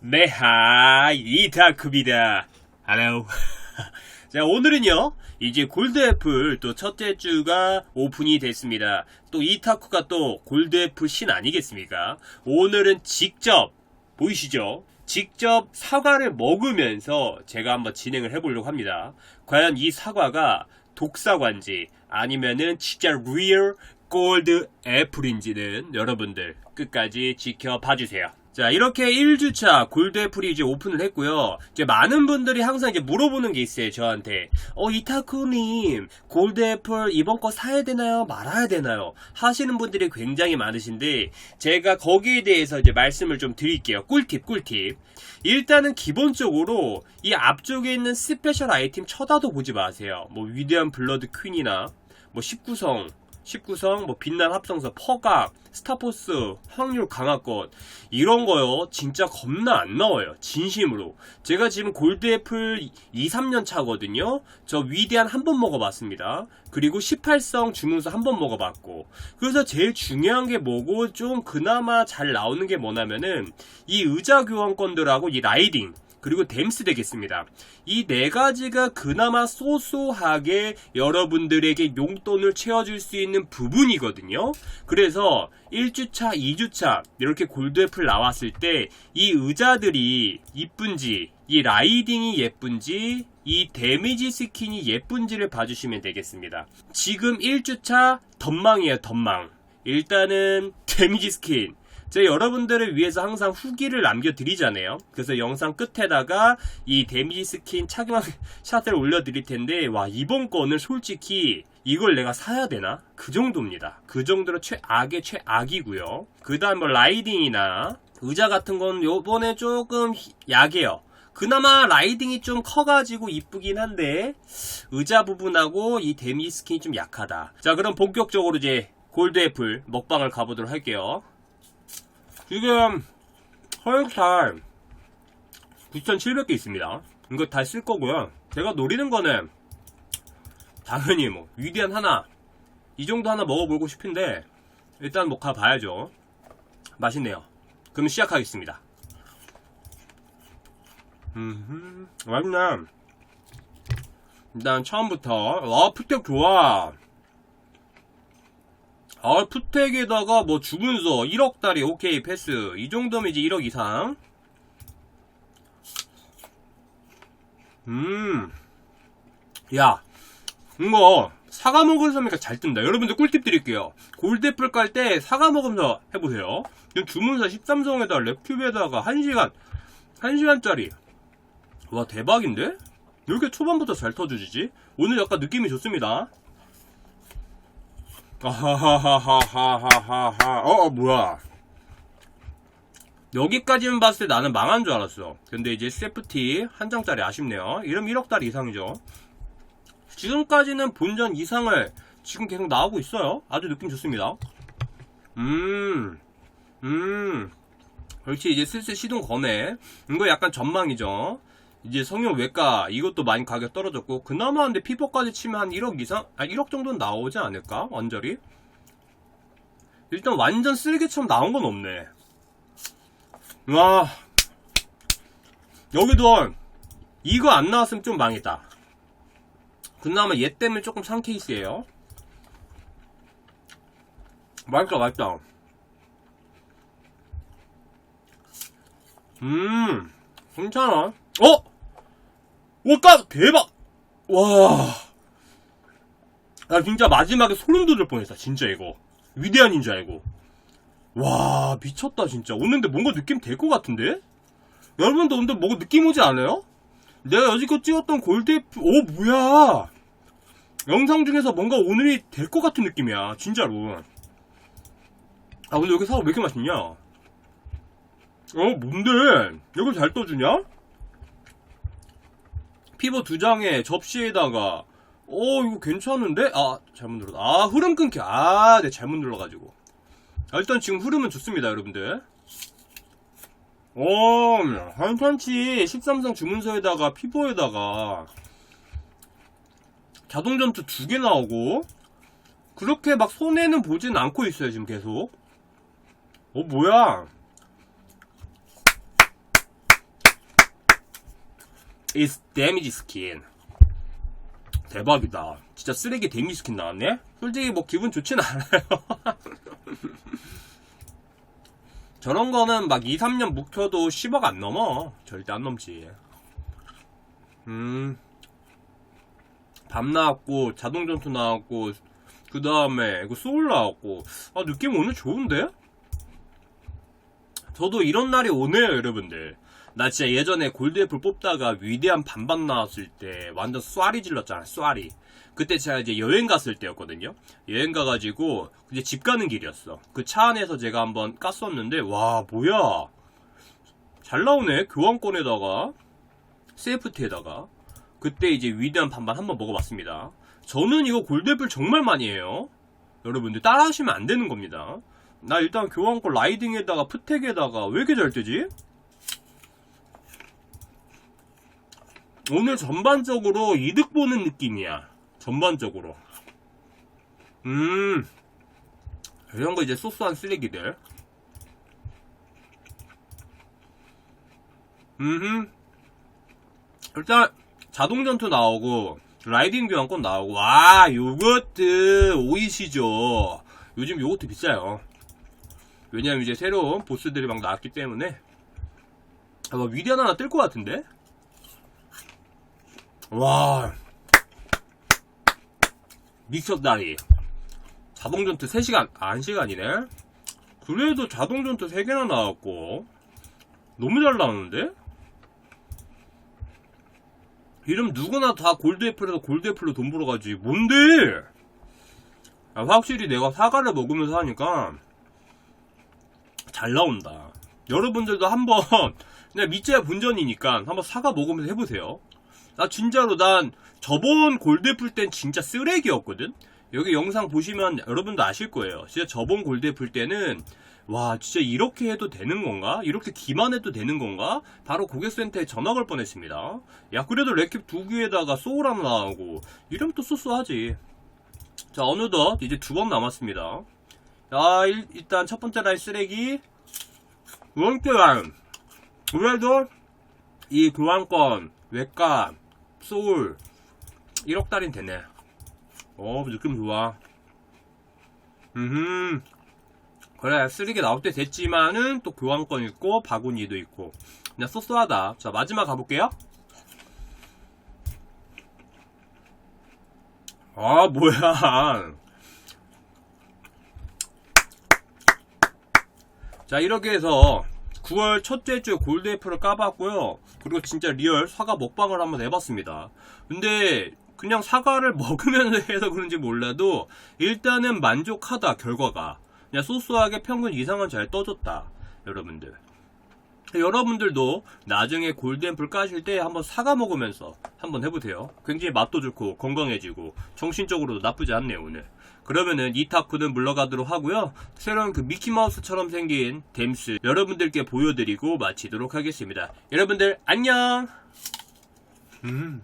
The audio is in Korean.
메하 이타크입니다. 하로. 자 오늘은요 이제 골드애플 또 첫째 주가 오픈이 됐습니다. 또 이타쿠가 또 골드애플 신 아니겠습니까? 오늘은 직접 보이시죠? 직접 사과를 먹으면서 제가 한번 진행을 해보려고 합니다. 과연 이 사과가 독사과인지 아니면은 진짜 리얼 골드 애플인지는 여러분들 끝까지 지켜봐 주세요. 자, 이렇게 1주차 골드 애플이 이제 오픈을 했고요. 이제 많은 분들이 항상 이제 물어보는 게 있어요, 저한테. 어, 이타쿠님, 골드 애플 이번 거 사야 되나요? 말아야 되나요? 하시는 분들이 굉장히 많으신데, 제가 거기에 대해서 이제 말씀을 좀 드릴게요. 꿀팁, 꿀팁. 일단은 기본적으로 이 앞쪽에 있는 스페셜 아이템 쳐다도 보지 마세요. 뭐 위대한 블러드 퀸이나 뭐 19성, 19성, 뭐 빛난 합성서, 퍼각, 스타포스, 확률 강화권. 이런 거요 진짜 겁나 안 나와요 진심으로. 제가 지금 골드애플 2, 3년 차거든요. 저 위대한 한 번 먹어봤습니다. 그리고 18성 주문서 한 번 먹어봤고. 그래서 제일 중요한 게 뭐고 좀 그나마 잘 나오는 게 뭐냐면은 이 의자 교환권들하고 이 라이딩 그리고 댐스 되겠습니다. 이 네 가지가 그나마 소소하게 여러분들에게 용돈을 채워줄 수 있는 부분이거든요. 그래서 1주차, 2주차 이렇게 골드애플 나왔을 때 이 의자들이 이쁜지 이 라이딩이 예쁜지 이 데미지 스킨이 예쁜지를 봐주시면 되겠습니다. 지금 1주차 덤망이에요, 덤망. 일단은 데미지 스킨. 제가 여러분들을 위해서 항상 후기를 남겨드리잖아요. 그래서 영상 끝에다가 이 데미지 스킨 착용 샷을 올려드릴 텐데, 와, 이번 거는 솔직히 이걸 내가 사야 되나? 그 정도입니다. 그 정도로 최악의 최악이고요. 그 다음 뭐 라이딩이나 의자 같은 건 요번에 조금 히- 약해요. 그나마 라이딩이 좀 커가지고 이쁘긴 한데 의자 부분하고 이 데미지 스킨이 좀 약하다. 자 그럼 본격적으로 이제 골드 애플 먹방을 가보도록 할게요. 지금 허역살 9,700개 있습니다. 이거 다 쓸 거고요. 제가 노리는 거는 당연히 뭐 위대한 하나 이 정도 하나 먹어보고 싶은데 일단 뭐 가봐야죠. 맛있네요. 그럼 시작하겠습니다. 음, 맛있네. 일단 처음부터 와 푸텍 좋아. 아 푸텍에다가 뭐 주문서 1억짜리 오케이 패스 이 정도면 이제 1억 이상. 음, 야 이거 사과 먹으면서 잘 뜬다. 여러분들 꿀팁 드릴게요. 골드애플 깔 때 사과 먹으면서 해보세요. 지금 주문서 13성에다 랩큐브에다가 1시간 1시간짜리 와 대박인데? 왜 이렇게 초반부터 잘 터주지? 오늘 약간 느낌이 좋습니다. 아하하하하하하하. 어, 어 뭐야? 여기까지만 봤을 때 나는 망한 줄 알았어. 근데 이제 세프티 한 장짜리 아쉽네요. 이러면 1억짜리 이상이죠. 지금까지는 본전 이상을 지금 계속 나오고 있어요. 아주 느낌 좋습니다. 음 음. 그렇지 이제 슬슬 시동 거네. 이거 약간 전망이죠 이제 성형 외과 이것도 많이 가격 떨어졌고 그나마 근데 피부까지 치면 한 1억 이상? 아 1억 정도는 나오지 않을까? 완전히? 일단 완전 쓸개처럼 나온 건 없네. 와. 여기도 이거 안 나왔으면 좀 망했다. 그나마 얘 때문에 조금 산 케이스예요. 맛있다 맛있다. 음 괜찮아. 어? 오까 대박 와. 나 진짜 마지막에 소름 돋을 뻔했어. 진짜 이거. 위대한 인 줄 알고. 와, 미쳤다 진짜. 오는데 뭔가 느낌 될 것 같은데? 여러분도 오는데 뭔가 느낌 오지 않아요? 내가 여지껏 찍었던 골드애플, 오, 뭐야! 영상 중에서 뭔가 오늘이 될 것 같은 느낌이야. 진짜로. 아, 근데 여기 사과 왜 이렇게 맛있냐? 어, 뭔데? 이걸 잘 떠주냐? 피버 두 장에 접시에다가 어 이거 괜찮은데? 아 잘못 눌렀다 아 흐름 끊기. 아네 잘못 눌러가지고. 아, 일단 지금 흐름은 좋습니다 여러분들. 오 괜찮지. 13성 주문서에다가 피버에다가. 자동 전투 두 개 나오고 그렇게 막 손해는 보진 않고 있어요 지금 계속. 어 뭐야 is damage skin. 대박이다. 진짜 쓰레기 데미지 스킨 나왔네? 솔직히 뭐 기분 좋진 않아요. 저런 거는 막 2, 3년 묵혀도 10억 안 넘어. 절대 안 넘지. 음. 밤 나왔고, 자동전투 나왔고, 그 다음에, 그 소울 나왔고. 아, 느낌 오늘 좋은데? 저도 이런 날이 오네요, 여러분들. 나 진짜 예전에 골드애플 뽑다가 위대한 반반 나왔을 때 완전 쏴리 질렀잖아, 쏴리. 그때 제가 이제 여행 갔을 때였거든요. 여행 가가지고 이제 집 가는 길이었어. 그 차 안에서 제가 한번 깠었는데 와 뭐야 잘 나오네 교환권에다가 세이프티에다가 그때 이제 위대한 반반 한번 먹어봤습니다. 저는 이거 골드애플 정말 많이 해요. 여러분들 따라하시면 안 되는 겁니다. 나 일단 교환권 라이딩에다가 프텍에다가 왜 이렇게 잘 뜨지? 오늘 전반적으로 이득 보는 느낌이야. 전반적으로. 음. 이런 거 이제 소소한 쓰레기들. 음. 일단 자동전투 나오고 라이딩 교환권 나오고 와 요거트 오이시죠. 요즘 요거트 비싸요. 왜냐면 이제 새로운 보스들이 막 나왔기 때문에 아마 위대한 하나 뜰 것 같은데? 와. 미쳤다리 자동전투 3시간 아 1시간이네? 그래도 자동전투 3개나 나왔고. 너무 잘 나오는데? 이름 누구나 다 골드애플에서 골드애플로 돈 벌어가지. 뭔데? 아, 확실히 내가 사과를 먹으면서 하니까 잘 나온다. 여러분들도 한번 그냥 밑자야 본전이니까 한번 사과 먹으면서 해보세요 나 진짜로 난 저번 골드애플 땐 진짜 쓰레기였거든? 여기 영상 보시면 여러분도 아실 거예요. 진짜 저번 골드애플 때는 와 진짜 이렇게 해도 되는 건가? 이렇게 기만해도 되는 건가? 바로 고객센터에 전화 걸 뻔했습니다. 야 그래도 렉캡 두 개에다가 소울 하나 나오고 이러면 또 쏘쏘하지. 자 어느덧 이제 두 번 남았습니다. 야 일, 일단 첫 번째 날 쓰레기 원교환 그래도 이 교환권 외과 소울 1억 달인 되네. 어 느낌 좋아. 음 그래 쓰리게 나올 때 됐지만은 또 교환권 있고 바구니도 있고. 그냥 쏘쏘하다. 자 마지막 가볼게요. 아 뭐야. 자 이렇게 해서 9월 첫째 주 골드 애플을 까봤고요. 그리고 진짜 리얼 사과 먹방을 한번 해봤습니다. 근데 그냥 사과를 먹으면서 해서 그런지 몰라도 일단은 만족하다 결과가 그냥 소소하게 평균 이상은 잘 떠줬다 여러분들. 여러분들도 나중에 골드앰플 까실 때 한번 사과 먹으면서 한번 해보세요. 굉장히 맛도 좋고 건강해지고 정신적으로도 나쁘지 않네요 오늘. 그러면은 이 타쿠는 물러가도록 하고요. 새로운 그 미키마우스처럼 생긴 댐스 여러분들께 보여드리고 마치도록 하겠습니다. 여러분들 안녕! 음.